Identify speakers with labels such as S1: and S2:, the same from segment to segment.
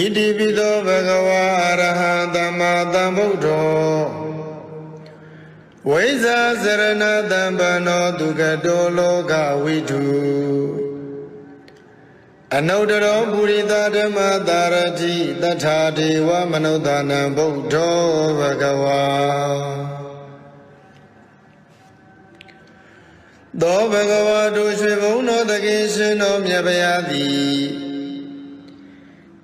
S1: ဣတိပိသောဘဂဝါအရဟံသမ္မာသမ္ဗုဒ္ဓောဝိဇာစရဏတံပနောဒုက္ကတောလောကဝိတုအနုတ္တရောပုရိသဓမ္မတာရတိတထာဒေဝမနုဿာနံဗုဒ္ဓောဘဂဝါသောဘဂဝါတို့ရွှေဘုံတော်တကိရှင်တော်မြတ်ဗျာသည်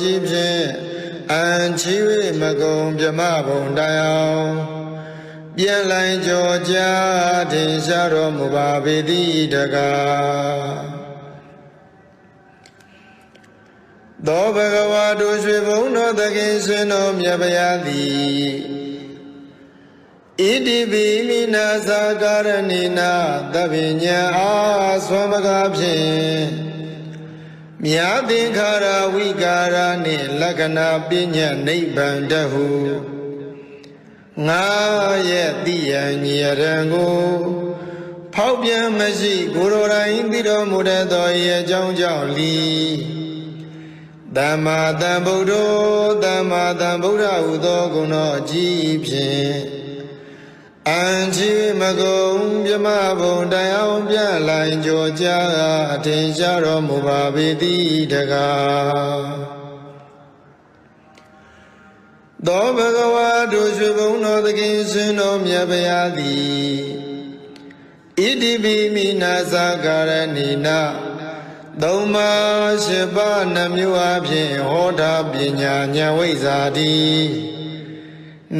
S1: ကြီးဖြင့်အန်ချီ၍မကုံမြမဘုံတိုင်အောင်ပြန်လိုင်းကြောကြထင်ရှားတော်မူပါပေသည်တကားသောဘဂဝါတို့ရွှေဘုံတော်သခင်ရှင်တော်မြတ်ဗျာသည်ဣတိပိမိနာသာကာရဏိနာသဗ္ဗညံအာဆွမ်းမကားဖြင့် မြာသင်္ခါရဝိကာရနှင့်လက္ခဏာပညာနိဗ္ဗာန်တဟုငါရဲ့တိယံညရံကိုဖောက်ပြန်မရှိကိုယ်တော်တိုင်သိတော်မူတဲ့သောရဲ့အကြောင်းကြောင့်လီသမ္မာသမ္ဗုဒ္ဓောသမ္မာသမ္ဗုဒ္ဓဟုသောဂုဏတော်အကြီးဖြင့် အန်ချီမကုံမြမဘုံတရားပြလိုင်းကြောကြာအထင်ရှားတော်မူပါပေသည်တကားသောဘဂဝါတို့ရွှေဘုံတော်သခင်ရှင်တော်မြတ်ဗျာသည်ဣတိပိမိနာသကာရဏိနာသုံးပါးရှိပါးနှမျိုးအဖြစ်ဟောတာပညာဉာဏ်ဝိဇ္ဇာတိ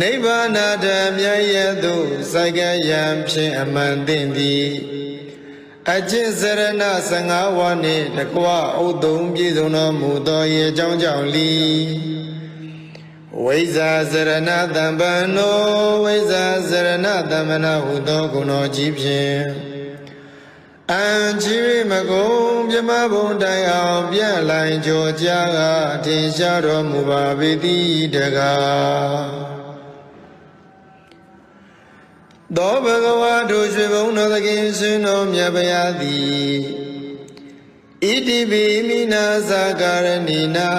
S1: နိဗ္ဗာန်တမြတ်ရဲ့သို့စိုက်ကယံဖြင့်အမှန်သိသည်အကျင့်စရဏ15ဝါနှင့်တကွဥဒုံပြည့်စုံတော်မူသောရေအကြောင်းကြောင့်လီဝိဇာစရဏတံပံနောဝိဇာစရဏတမ္မနာဟုသောဂုဏ်တော်ကြီးဖြင့်အန်ချီမကုံမြမဘုံတိုင်အောင်ပြန့်လိုင်ကြောကြာကထင်ရှားတော်မူပါပေသည်တကား သောဘဂဝါတို့ရွှေဘုံတော်သခင်ရှင်တော်မြတ်ဗျာသည်ဣတိပိမိနာသာကာရဏိနာ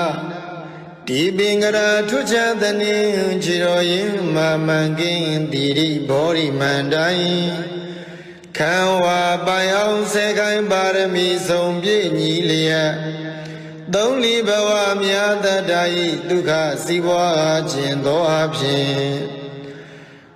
S1: ဒီပင်ကရာထွချသနေခြေတော်ရင်မာမန်ကင်းတိရိဘောရိမန္တိုင်ခံဝါပိုင်အောင်စေခိုင်းပါရမီဆုံးပြည့်ညီလျက်သုံးလီဘဝမြာတတ္တာဤဒုက္ခစီးပွားခြင်းသောအဖြစ်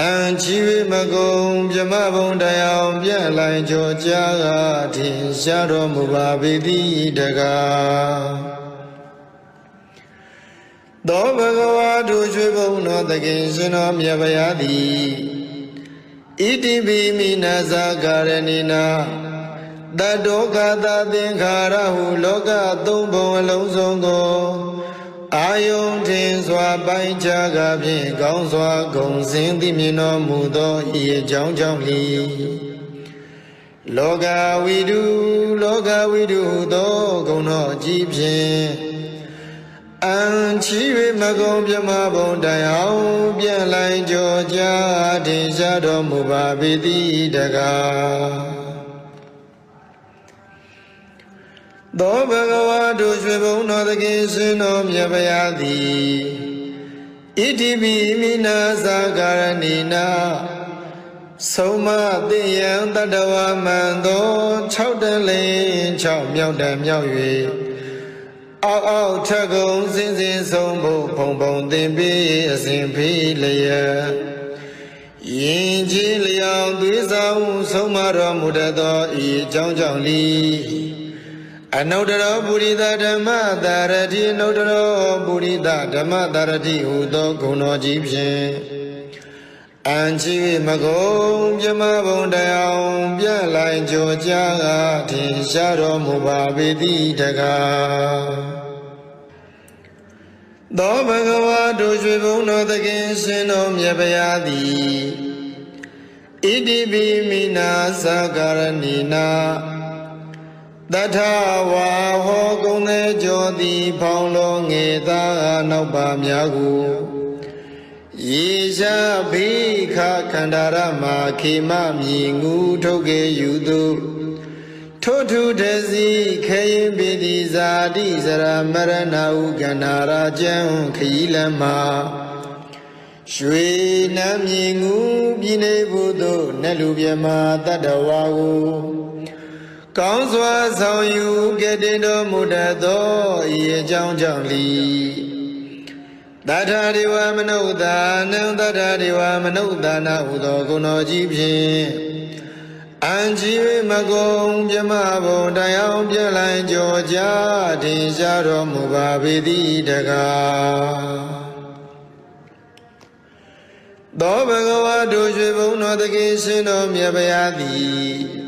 S1: အန်ချီဝမကုံမြမဘုံတရားပြန့်လိုင်ကြောကြာကထင်ရှားတော်မူပါပေသည်တကားသောဘဂဝါတို့ရွှေဘုံတော်သခင်ရှင်တော်မြတ်ဗျာသည်ဣတိပိမိနာဇာကာရဏိနာတတောကသသင်္ခါရဟုလောကသုံးဘုံအလုံးစုံကို အာယုန်ထင်စွာပိုင်းခြားကဖြင့်ကောင်းစွာဂုံစင်သိမြင်တော်မူသောဤအကြောင်းကြောင့်လီလောကဝိတုလောကဝိတုသောဂုဏတော်ကြီးဖြင့်အန်ချီ၍မကုံပြမဘုံတိုင်အောင်ပြန်လိုက်ကြောကြာထင်ရှားတော်မူပါပေသည်တကား သောဘဂဝါတို့ရွှေဘုံတော်သခင်ရှင်တော်မြတ်ဗျာသည်ဣတိပိမိနာသာကာရဏိနာဆုံးမသိယံတတဝမန္တော6တလင်း6မြောက်တံမြောက်၍အောက်အောက်ထကုံစင်စင်ဆုံးဖို့ဖုံဖုံသင်ပြီးအစဉ်ဖိလျက်ယင်ကြီးလျောင်သွေးဆောင်ဆုံးမတော်မူတတ်သောဤအကြောင်းကြောင့်လီ အနုတ္တရောပုရိသဓမ္မတာရတိအနုတ္တရောပုရိသဓမ္မတာရတိဟူသောဂုဏ်တော်ကြီးဖြင့်အန်ချီမကုံပြမဘုံတရားပြလိုက်ကြောကြာထင်ရှားတော်မူပါပေတိတကားသောဘဂဝါတို့ရွှေဘုံတော်သခင်ရှင်တော်မြတ်ဗျာသည်ဣတိပိမိနာသကာရဏီနာ တထဝါဟောကုံသေးကြောသည်ဖောင်းလုံးငေသာနောက်ပါများကိုယေရှာဘိခခန္ဓာရမခေမမြည်ငူထုတ်ကေယူသူထိုထုတစီခေရင်ပိတိဇာတိစရမရဏဟုကန္နာရာကျံခီလမရွှေနမ်းမြည်ငူပြည်နေဘုသို့နတ်လူမြမတတ္တဝါကို ကောင်းစွာဆောင်ယူကတည်တော်မူတတ်သောဤအကြောင်းကြောင့်လီတထာဒေဝမနုဿာနံတထာဒေဝမနုဿာနာဟုသောဂုဏတော်ကြီးဖြင့်အံကြီးမကုံမြမဘုံတရားပြလိုက်ကြောကြတင်ရှားတော်မူပါပေသည်တကားသောဘဂဝါတို့ရွှေဘုံတော်တခင်ရှင်တော်မြတ်ဗျာသည်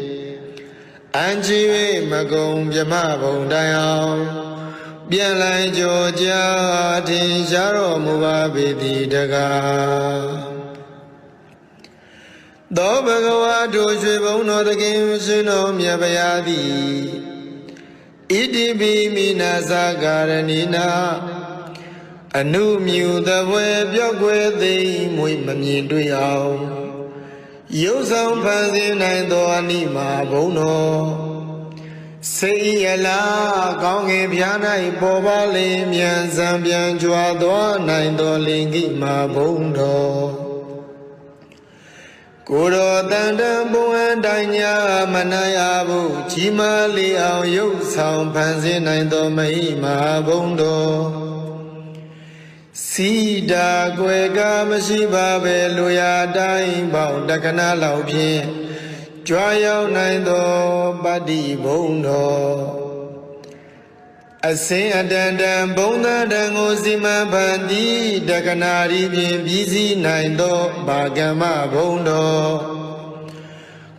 S1: အံချီ၍မကုံမြမဘုံတိုင်အောင်ပြန်လိုက်ကြောကြာထင်ရှားတော်မူပါပေသည်တကားသောဘဂဝါတို့ရွှေဘုံတော်တခင်ရှင်တော်မြတ်ဗျာသည်ဣတိပိမိနာသကာရဏိနာအနုမြူသဘွယ်ပြောက်ွယ်သိမ့်မွေမမြင်တွေ့အောင် ရုပ်ဆောင်ဖန်ဆင်းနိုင်သောအနိမာဘုံတော်စေရလာကောင်းငင်ပြား၌ပေါ်ပါလင်းမြန်စံပြန်ကြွားသွားနိုင်သောလင်ကိမာဘုံတော်ကိုယ်တော်တန်တန်ဘုံအတိုင်းညာမနာရဘူးကြီးမားလေးအောင်ရုပ်ဆောင်ဖန်ဆင်းနိုင်သောမဟိမာဘုံတော် စီတာကွယ်ကမရှိပါပဲလူရတိုင်းပေါင်းတက္ကနာလောက်ဖြင့်ကြွားရောက်နိုင်သောပတ္တိဘုံတော်အစင်အတန်တန်ဘုံသာတန်ကိုစီမံဖန်တီးတက္ကနာရီဖြင့်ပြီးစီးနိုင်သောဘာကမ္မဘုံတော်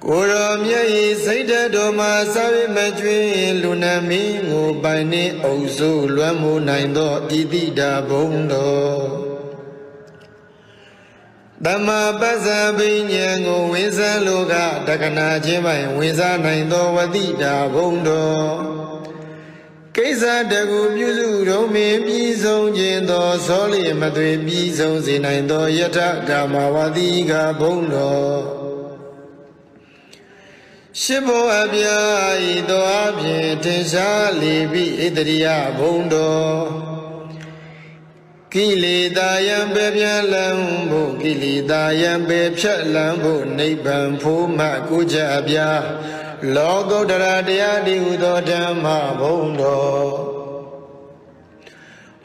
S1: ကိုရောမြတ်ဤစိတ်တတော်မှာစာဝိမကျွင်းလူနာမင်းကိုပိုင်နှင့်အုပ်စိုးလွမ်းမိုးနိုင်သောဣတိတာဘုံတော်တမပဇ္ဇဘိညာဉ်ကိုဝိဇ္ဇလောကတက္ကနာချင်းပိုင်ဝိဇ္ဇနိုင်သောဝတိတာဘုံတော်ကိစ္စတကူပြုစုတော်မင်းပြီးဆုံးခြင်းသောဇောလိမသွေပြီးဆုံးစေနိုင်သောယထကာမဝတိကဘုံတော် ရှိဘောအပြာဤသောအဖြင့်ထင်ရှားလေပြီဣတရိယဘုံတော်ကိလေသာယံပေပြန်လံဖို့ကိလေသာယံပေဖြတ်လံဖို့နိဗ္ဗာန်ဖို့မှကိုကြပြလောကုတ္တရာတရားဒီဟုသောဓမ္မဘုံတော်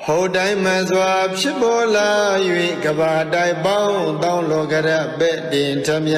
S1: ဟောတိုင်းမှန်စွာဖြစ်ပေါ်လာ၍ကဘာတိုင်ပေါင်းတောင်းလောကရပဲ့တင်ထမြ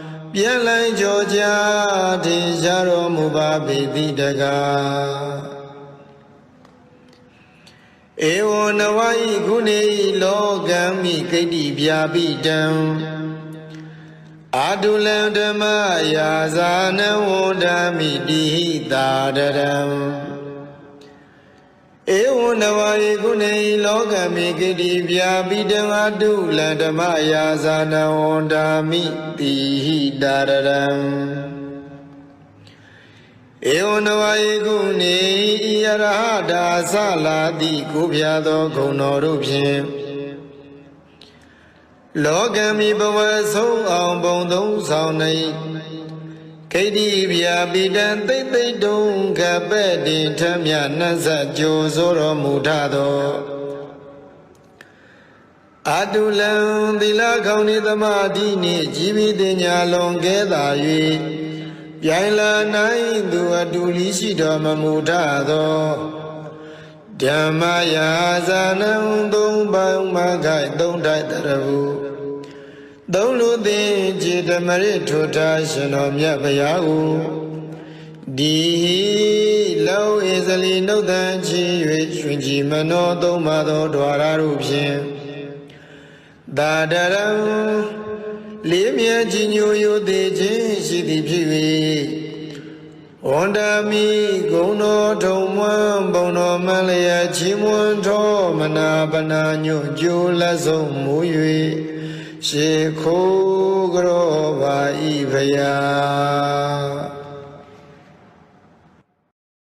S1: ပြန်လိုက်ကြောကြထင်ရှားတော်မူပါပေတိတကားဧဝနဝဤခုနေဤလောကံမိဂိတိဗျာပိတံအာတုလံဓမ္မယာဇာနဝန္ဒမိတိဟိတာတရံဧဝ နဝယေကုနေဤလောကမိဂိတိဗျာပိတံအာတုလံဓမ္မယာဇာနဝန္ဒမိတိဟိတာရံဧဝနဝယေကုနေဤယရဟတာသလာတိကိုပြသောဂုဏတော်တို့ဖြင့်လောကမီဘဝဆုံးအောင်ဘုံသုံးဆောင်နေ ခိတိဗျာပိတံသိမ့်သိမ့်တုံကပဲ့တင်ထမြနှက်ဆက်ကြိုဆိုတော်မူထသောအတုလံသီလခေါင်းနေသမာဓိနှင့်ជីវិတညာလွန်ကဲသာ၍ပြိုင်လာနိုင်သူအတူလီရှိတော်မမူထသောဓမ္မယာဇာနံသုံးပေါင်းမခိုက်သုံးတိုက်တရဘူး သုံးလူသည်ခြေဓမ္မရထိုထားရှင်တော်မြတ်ဗျာကိုဒီလောဧဇလီနှုတ်တန်ချီ၍ရွှင်ကြည်မနောသုံးပါသောဓဝရတို့ဖြင့်သာဒရံလေးမြတ်ကြီးညိုယိုသေးခြင်းရှိသည်ဖြစ်၍ဝန္ဒမီဂုံတော်ထုံမွန်းဘုံတော်မလျက်ချီးမွမ်းတော်မနာပနာညွတ်ကြိုးလက်ဆုံးမူ၍ ရှေခိုးကြောပါဤဖယား